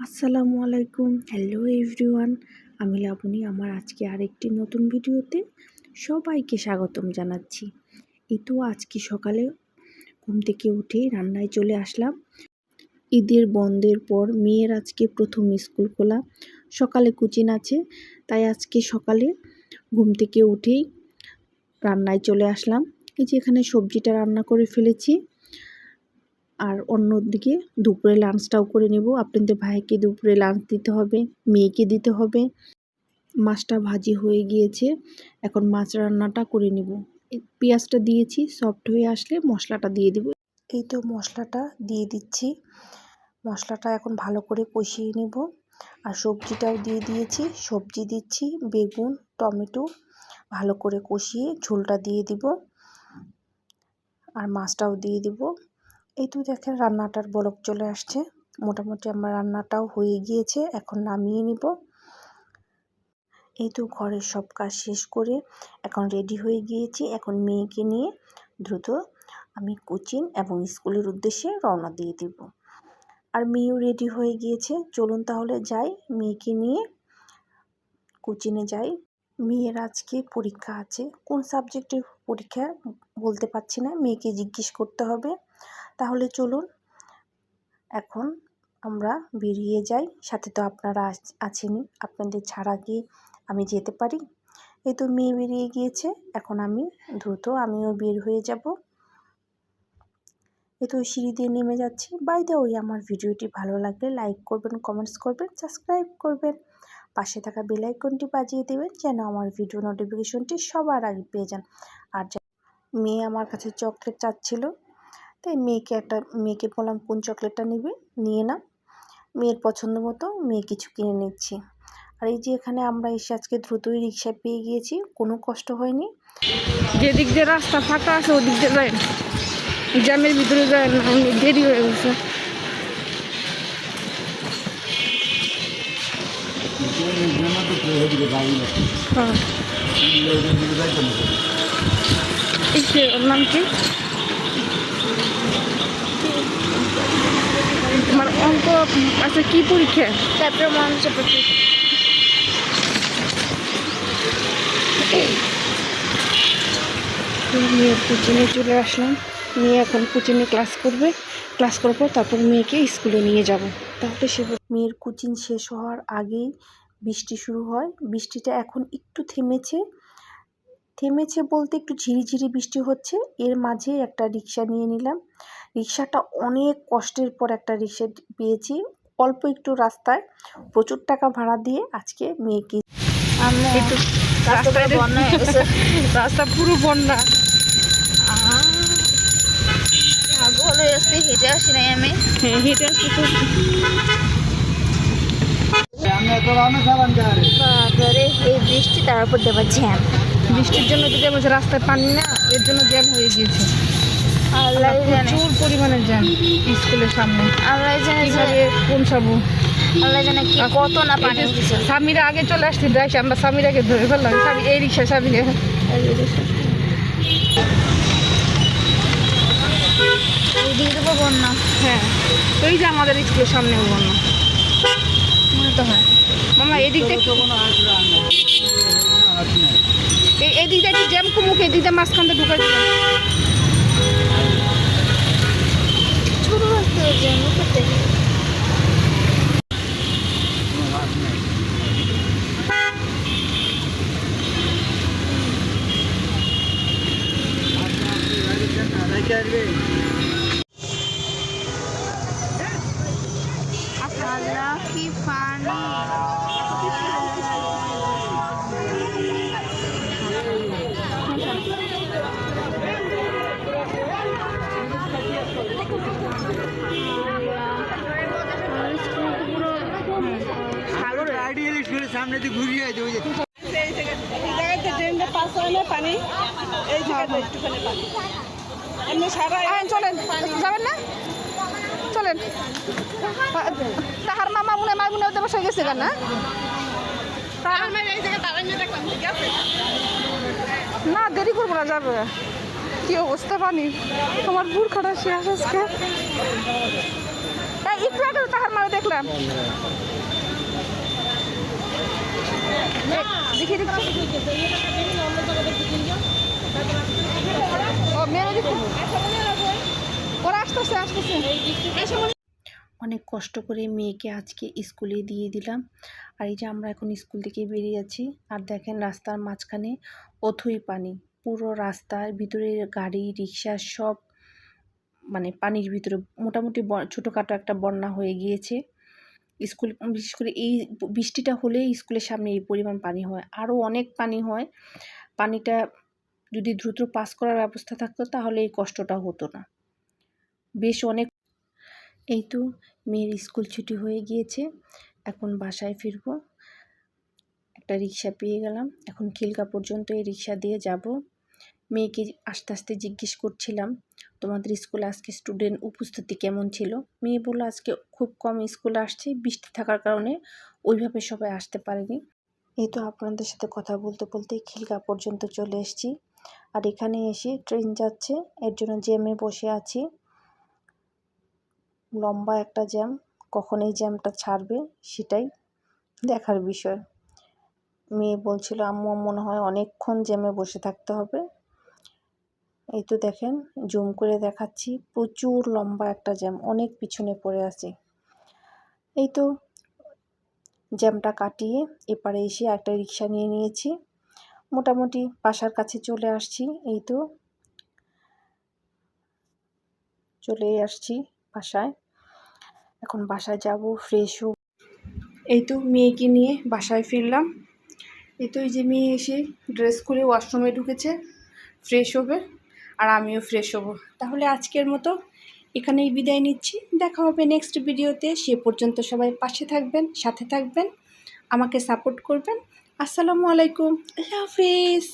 আসসালামু আলাইকুম। Hello everyone আমি লাবণী। আমার আজকে আরেকটি নতুন ভিডিওতে সবাইকে স্বাগতম জানাচ্ছি। এই তো আজকে সকালে ঘুম থেকে উঠে রান্নায় চলে আসলাম। ঈদের বন্ধের পর মেয়ের আজকে প্রথম স্কুল খোলা। সকালে কুচিন আছে, তাই আজকে সকালে ঘুম থেকে উঠেই রান্নায় চলে আসলাম। এই যে এখানে সবজিটা রান্না করে ফেলেছি। আর অন্যদিকে দুপুরে লাঞ্চটাও করে নেব। আপনাদের ভাইকে দুপুরে লাঞ্চ দিতে হবে, মেয়েকে দিতে হবে। মাছটা ভাজি হয়ে গিয়েছে। এখন মাছ রান্নাটা করে নেব। পেঁয়াজটা দিয়েছি সফট হয়ে আসলে মশলাটা দিয়ে দেব। এই তো মশলাটা দিয়ে দিচ্ছি। মশলাটা এখন ভালো করে কষিয়ে নেব। আর সবজিটাও দিয়ে দিয়েছি। সবজি দিচ্ছি, বেগুন, টমেটো ভালো করে কষিয়ে ঝোলটা দিয়ে দিব। আর মাছটাও দিয়ে দিব। এই তো দেখেন রান্নাটার বলক চলে আসছে। মোটামুটি আমার রান্নাটাও হয়ে গিয়েছে, এখন নামিয়ে নিব। এই তো ঘরের সব কাজ শেষ করে এখন রেডি হয়ে গিয়েছি। এখন মেয়েকে নিয়ে দ্রুত আমি কোচিং এবং স্কুলের উদ্দেশ্যে রওনা দিয়ে দিব। আর মেয়েও রেডি হয়ে গিয়েছে। চলুন তাহলে যাই, মেয়েকে নিয়ে কোচিংয়ে যাই। মেয়ের আজকে পরীক্ষা আছে। কোন সাবজেক্টের পরীক্ষা বলতে পারছি না। মেয়েকে জিজ্ঞেস করতে হবে। তাহলে চলুন। এখন আমরা বেরিয়ে যাই। সাথে তো আপনারা আছেনই। আপনাদের ছাড়া কি আমি যেতে পারি? এই তো মেয়ে বেরিয়ে গিয়েছে। এখন আমি দ্রুত আমিও বের হয়ে যাব। এ তো সিঁড়ি দিয়ে নেমে যাচ্ছি। বাই ওই আমার ভিডিওটি ভালো লাগলে লাইক করবেন কমেন্টস করবেন সাবস্ক্রাইব করবেন। পাশে থাকা বেল আইকনটি বাজিয়ে দেবেন, যেন আমার ভিডিও নোটিফিকেশনটি সবার আগে পেয়ে যান। আর মেয়ে আমার কাছে চকলেট চাচ্ছিল তাই মেয়েকে একটা, মেয়েকে বললাম, কোন চকলেটটা নেবে? নিয়ে নাও। মেয়ের পছন্দ মতো মেয়ে কিছু কিনে নিচ্ছি। আর এই যে এখানে আমরা এসে আজকে দ্রুতই রিক্সা পেয়ে গিয়েছি, কোনো কষ্ট হয়নি? যেদিক দিয়ে রাস্তা ফাঁকা আছে, ওদিক দিয়ে যায় জ্যামের ভিতরে যায় না দেরি হয়ে গেছে। হ্যাঁ। নাম কি তোমার অঙ্ক আচ্ছা কি পরীক্ষা? তারপরে মানুষ প্রতি মেয়ের কোচিংয়ে চলে আসলাম। মেয়ে এখন কোচিংয়ে ক্লাস করবে। ক্লাস করার পর তারপর মেয়েকে স্কুলে নিয়ে যাব। তাহলে সে মেয়ের কোচিং শেষ হওয়ার আগেই বৃষ্টি শুরু হয়। বৃষ্টিটা এখন একটু থেমেছে। থেমেছে বলতে একটু ঝিরিঝিরি বৃষ্টি হচ্ছে। এর মাঝে একটা রিক্সা নিয়ে নিলাম। রিক্সাটা অনেক কষ্টের পর একটা রিক্সা পেয়েছি। অল্প একটু রাস্তায়। প্রচুর টাকা ভাড়া দিয়ে আজকে মেয়েকে রাস্তা পুরো বন্যা। আসছি হেঁটে আসি নাই আমি। হ্যাঁ হেঁটে তো। বাবারে এই বৃষ্টি তার উপর দেবার জ্যাম বৃষ্টির জন্য যদি বলছে রাস্তায় পানি না এর জন্য জ্যাম হয়ে গিয়েছে। আল্লাহ প্রচুর পরিমাণে জ্যাম স্কুলের সামনে। আল্লাহ জানে যে কীভাবে পৌঁছাবো আল্লাহ জানে কি কত না পানি স্বামীরা আগে চলে আসছি দেখছি আমরা স্বামীরাকে ধরে ফেললাম স্বামী এই রিক্সা বন্যা। হ্যাঁ তো এই যে আমাদের স্কুলের সামনে বন্য। মনে তো হয়। মামা এদিকটা এই এদিকটা একটু জ্যাম কমুক এদিকটা মাঝখানটা ঢুকাই দিলাম। ছোট রাস্তা জ্যাম করতে কি সামনে দিয়ে ঘুরিয়ে আছে ওই যে। আহেন চলেন। যাবেন না? চলেন। তাহার বসে গেছে না? দেরি করব না, যাবে। কি অবস্থা পানি তোমার বুড় খাটা শেষ আজকে। একটু আগে তাহার মারা দেখলাম। অনেক কষ্ট করে মেয়েকে আজকে স্কুলে দিয়ে দিলাম। আর এই যে আমরা এখন স্কুল থেকে বেরিয়ে যাচ্ছি, আর দেখেন রাস্তার মাঝখানে অথই পানি। পুরো রাস্তার ভিতরে গাড়ি, রিক্সা সব মানে পানির ভিতরে। মোটামুটি ছোটোখাটো একটা বন্যা হয়ে গিয়েছে। স্কুল, বিশেষ করে এই বৃষ্টিটা হলে স্কুলের সামনে এই পরিমাণ পানি হয়। আরও অনেক পানি হয়। পানিটা যদি দ্রুত পাস করার ব্যবস্থা থাকতো তাহলে এই কষ্টটা হতো না। বেশ অনেক এই তো মেয়ের স্কুল ছুটি হয়ে গিয়েছে। এখন বাসায় ফিরবো। একটা রিক্সা পেয়ে গেলাম। এখন খিলকা পর্যন্ত এই রিক্সা দিয়ে যাব। মেয়েকে আস্তে আস্তে জিজ্ঞেস করছিলাম তোমাদের স্কুলে আজকে স্টুডেন্ট উপস্থিতি কেমন ছিল? মেয়ে বলল, আজকে খুব কম স্কুলে আসছে, বৃষ্টি থাকার কারণে ওইভাবে সবাই আসতে পারেনি। এই তো আপনাদের সাথে কথা বলতে বলতে খিলকা পর্যন্ত চলে এসেছি। আর এখানে এসে ট্রেন যাচ্ছে, এর জন্য জ্যামে বসে আছি। লম্বা একটা জ্যাম কখন এই জ্যামটা ছাড়বে সেটাই দেখার বিষয়। মেয়ে বলছিল, আম্মু, মনে হয় অনেকক্ষণ জ্যামে বসে থাকতে হবে। এই তো দেখেন, জুম করে দেখাচ্ছি। প্রচুর লম্বা একটা জ্যাম, অনেক পিছনে পড়ে আছে। এই তো জ্যামটা কাটিয়ে এপারে এসে একটা রিক্সা নিয়ে নিয়েছি। মোটামুটি বাসার কাছে চলে আসছি, এই তো চলে আসছি বাসায়। এখন বাসায় যাব ফ্রেশ হোক এই তো মেয়েকে নিয়ে বাসায় ফিরলাম। এই তো এই যে মেয়ে এসে ড্রেস খুলে ওয়াশরুমে ঢুকেছে ফ্রেশ হবে। আর আমিও ফ্রেশ হব। তাহলে আজকের মতো এখানেই বিদায় নিচ্ছি। দেখা হবে নেক্সট ভিডিওতে সে পর্যন্ত সবাই পাশে থাকবেন, সাথে থাকবেন, আমাকে সাপোর্ট করবেন। আসসালামু আলাইকুম। আল্লাহ হাফিজ।